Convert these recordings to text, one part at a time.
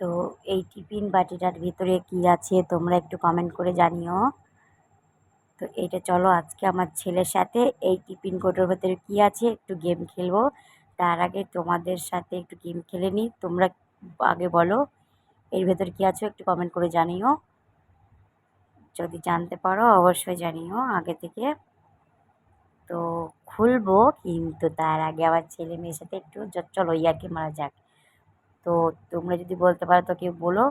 তো এই টিফিন বাটিটার ভিতরে কি আছে তোমরা একটু কমেন্ট করে জানিও। তো এইটা চলো আজকে আমার ছেলের সাথে এই টিফিন কোটোর ভেতরে কি আছে একটু গেম খেলব। তার আগে তোমাদের সাথে একটু গেম খেলে নিই তোমরা আগে বলো, এর ভেতরে কী আছে একটু কমেন্ট করে জানিও। যদি জানতে পারো অবশ্যই জানিও আগে থেকে। তো খুলবো কিন্তু তার আগে আমার ছেলে মেয়ের সাথে একটু চলো ইয়ার্কি মারা যাক। তো তোমরা যদি বলতে পারো তো কেউ বলো।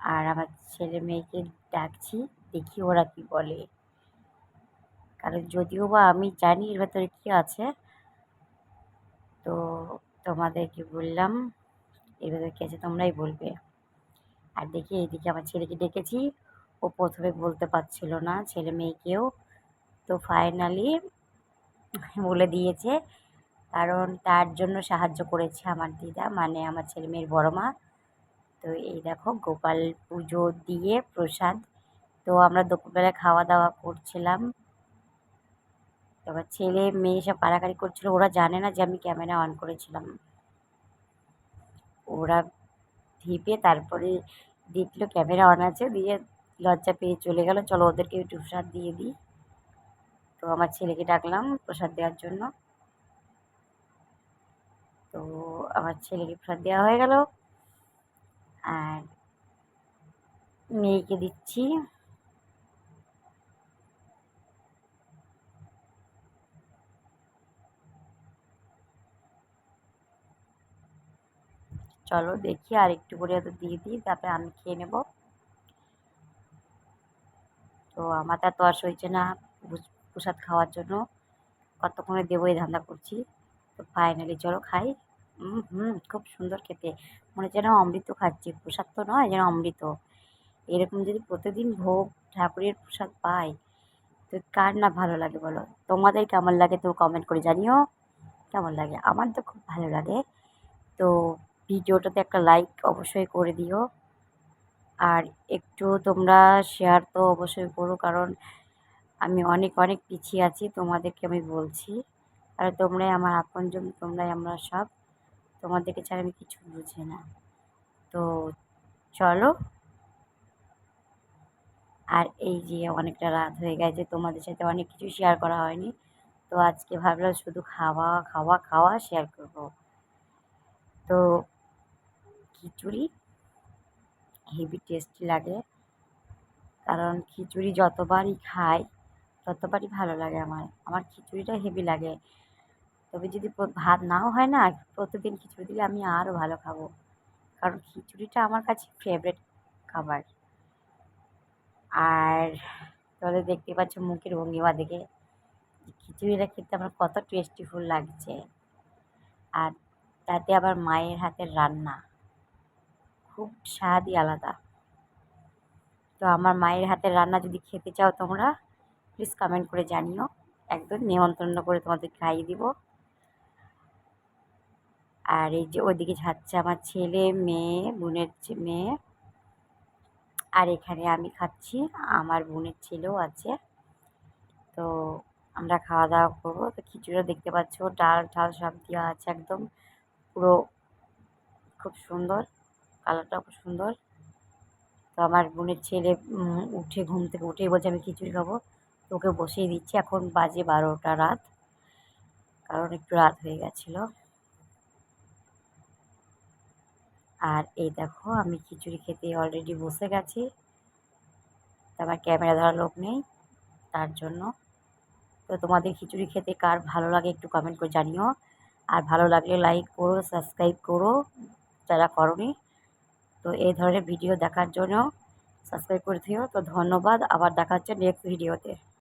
আর আমার ছেলে মেয়েকে ডাকছি, দেখি ওরা কি বলে। কারণ যদিও বা আমি জানি এর ভেতরে কী আছে, তো তোমাদেরকে বললাম, এর ভেতরে কী আছে তোমরাই বলবে। আর দেখি এইদিকে আমার ছেলেকে ডেকেছি, ও প্রথমে বলতে পারছিল না, ছেলে মেয়েকেও। তো ফাইনালি বলে দিয়েছে কারণ তার জন্য সাহায্য করেছে আমার দিদা মানে আমার ছেলে মেয়ের বড় মা। তো এই দেখো, গোপাল পুজো দিয়ে প্রসাদ। তো আমরা দুপুরবেলা খাওয়া দাওয়া করছিলাম। এবার ছেলে মেয়ে সব কাড়াকাড়ি করছিল, ওরা জানে না যে আমি ক্যামেরা অন করেছিলাম। ওরা ভিপে তারপরে দেখল ক্যামেরা অন আছে, দিয়ে লজ্জা পেয়ে চলে গেল। চলো ওদেরকে একটু প্রসাদ দিয়ে দিই। তো আমার ছেলেকে ডাকলাম প্রসাদ দেওয়ার জন্য তো আমার ছেলেকে প্রসাদ দেওয়া হয়ে গেল। আর মেয়েকে দিচ্ছি। চলো দেখি আর একটু করে তো দিয়ে দিই, তারপরে আমি খেয়ে নেব। তো আমার তো আর সইছে না প্রসাদ খাওয়ার জন্য। কতক্ষণে দেবো এই ধান্দা করছি। তো ফাইনালি চলো খাই। হুম খুব সুন্দর খেতে। মনে যেন অমৃত খাচ্ছি। প্রসাদ তো নয়, যেন অমৃত। এরকম যদি প্রতিদিন ভোগ, ঠাকুরের প্রসাদ পাই, তো কার না ভালো লাগে বলো? তোমাদের কেমন লাগে তো কমেন্ট করে জানিও। কেমন লাগে? আমার তো খুব ভালো লাগে। তো ভিডিওটাতে একটা লাইক অবশ্যই করে দিও। আর একটু তোমরা শেয়ার তো অবশ্যই করো, কারণ আমি অনেক অনেক পিছিয়ে আছি, তোমাদেরকে আমি বলছি। আর তোমরাই আমার আপনজন, তোমরাই আমরা সব। তোমাদেরকে ছাড়া আমি কিছু বুঝি না। তো চলো। আর এই যে অনেকটা রাত হয়ে গেছে, তোমাদের সাথে অনেক কিছু শেয়ার করা হয়নি। তো আজকে ভাবলাম শুধু খাওয়া খাওয়া খাওয়া শেয়ার করব। তো খিচুড়ি হেভি টেস্টি লাগে। কারণ খিচুড়ি যতবারই খাই, ততবারই ভালো লাগে আমার। আমার খিচুড়িটা হেভি লাগে। তবে যদি ভাত নাও হয় না, প্রতিদিন খিচুড়ি দিলে আমি আরও ভালো খাব। কারণ খিচুড়িটা আমার কাছে ফেভারেট খাবার। আর তাহলে দেখতে পাচ্ছ মুখের ভঙ্গিমা দেখে খিচুড়িটা খেতে আমার কত টেস্টিফুল লাগছে। আর তাতে আবার মায়ের হাতের রান্না। খুব স্বাদই আলাদা। তো আমার মায়ের হাতের রান্না যদি খেতে চাও তোমরা প্লিজ কমেন্ট করে জানিও। একদম নিমন্ত্রণ করে তোমাদের খাইয়ে দিব। আর এই যে ওদিকে যাচ্ছে আমার ছেলে, মেয়ে, বোনের মেয়ে। আর এখানে আমি খাচ্ছি, আমার বোনের ছেলেও আছে। তো আমরা খাওয়া দাওয়া করব। তো খিচুড়িটা দেখতে পাচ্ছ, ডাল ঠাল সব দেওয়া আছে একদম। পুরো খুব সুন্দর কালারটা খুব সুন্দর। তো আমার বোনের ছেলে উঠে ঘুম থেকে উঠেই বলছে, আমি খিচুড়ি খাব। তো ওকে বসিয়ে দিচ্ছি। এখন বাজে বারোটা রাত, কারণ একটু রাত হয়ে গেছিল। আর এই দেখো, আমি খিচুড়ি খেতে অলরেডি বসে গেছি। আমার ক্যামেরা ধরার লোক নেই, তার জন্য। তো তোমাদের খিচুড়ি খেতে কার ভালো লাগে একটু কমেন্ট করে জানিও। আর ভালো লাগলে লাইক করো সাবস্ক্রাইব করো, যারা করনি। তো এই ধরনের ভিডিও দেখার জন্য সাবস্ক্রাইব করে দিও তো ধন্যবাদ, আবার দেখা হচ্ছে নেক্সট ভিডিওতে